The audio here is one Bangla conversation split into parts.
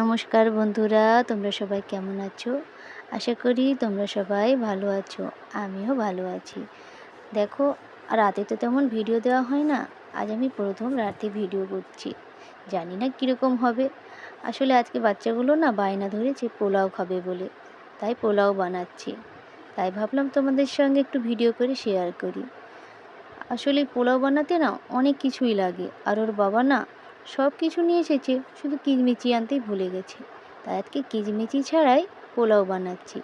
নমস্কার বন্ধুরা, তোমরা সবাই কেমন আছো? আশা করি তোমরা সবাই ভালো আছো, আমিও ভালো আছি। দেখো, রাতে তো তেমন ভিডিও দেওয়া হয় না, আজ আমি প্রথম রাতে ভিডিও করছি, জানি না কীরকম হবে। আসলে আজকে বাচ্চাগুলো না বায়না ধরেছে, পোলাও খাবে বলে, তাই পোলাও বানাচ্ছি। তাই ভাবলাম তোমাদের সঙ্গে একটু ভিডিও করে শেয়ার করি। আসলে পোলাও বানাতে না অনেক কিছুই লাগে, আর ওর বাবা না সব কিছু নিয়ে এসেছে, শুধু কিচমিচি আনতেই ভুলে গেছে। তাই আজকে কিচমিচি ছাড়াই পোলাও বানাচ্ছি।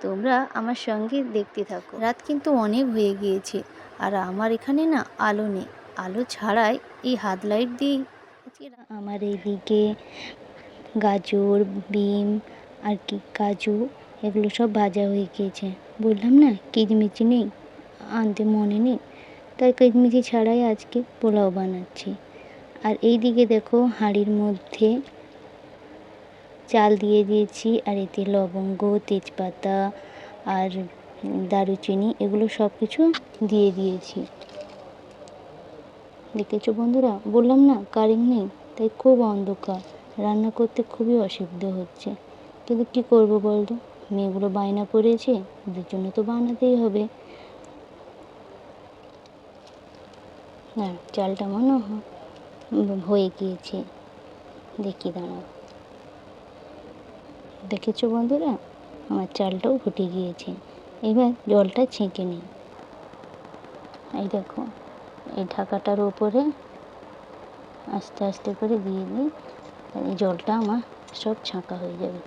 তোমরা আমার সঙ্গে দেখতে থাকো। রাত কিন্তু অনেক হয়ে গিয়েছে, আর আমার এখানে না আলো নেই। আলো ছাড়াই এই হাত লাইট রা- আমার এইদিকে গাজর, বিম, আর কি কাজু, এগুলো সব ভাজা হয়ে গিয়েছে। বললাম না, কিচমিচি নেই, আনতে মনে নেই। তাই কিচমিচি ছাড়াই আজকে পোলাও বানাচ্ছি। আর এই দিকে দেখো হাঁড়ির মধ্যে চাল দিয়ে দিয়েছি, আর এতে লবঙ্গ, তেজপাতা আর দারুচিনি এগুলো সব কিছু দিয়ে দিয়েছি। দেখেছ বন্ধুরা? বললাম না, কারেন্ট নেই, তাই খুব অন্ধকার। রান্না করতে খুবই অসুবিধা হচ্ছে। কিন্তু কী করব বলতো? মেয়েগুলো বায়না করেছে, ওদের জন্য তো বানাতেই হবে। হ্যাঁ চালটা মনে হয় হয়ে গিয়েছে। দেখি, দাঁড়াও। দেখেছ বন্ধুরা? আমার চালটাও ফুটে গিয়েছে। এবার জলটা ছেঁকে নিই। এই দেখো, এই ঢাকাটার ওপরে আস্তে আস্তে করে দিয়ে দিই জলটা আমার সব ছাঁকা হয়ে যাবে।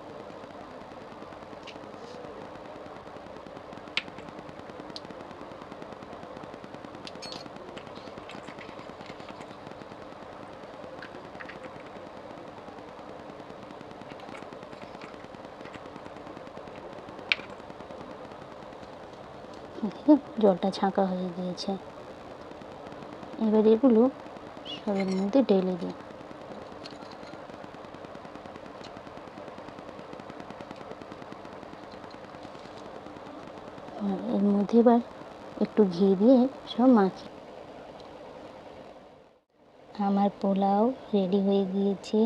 দেখো জলটা ছাঁকা হয়ে গিয়েছে। এবার এগুলো সবের মধ্যে ঢেলে দিই। এর মধ্যে এবার একটু ঘি দিয়ে সব মাখি। আমার পোলাও রেডি হয়ে গিয়েছে।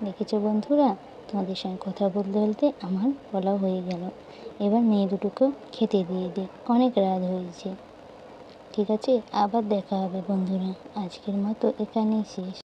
দেখেছ বন্ধুরা? তোমাদের সঙ্গে কথা বলতে বলতে আমার বলা হয়ে গেল। এবার মেয়ে দুটোকে খেতে দিয়ে দিই অনেক রাত হয়েছে। ঠিক আছে, আবার দেখা হবে বন্ধুরা। আজকের মতো এখানেই শেষ।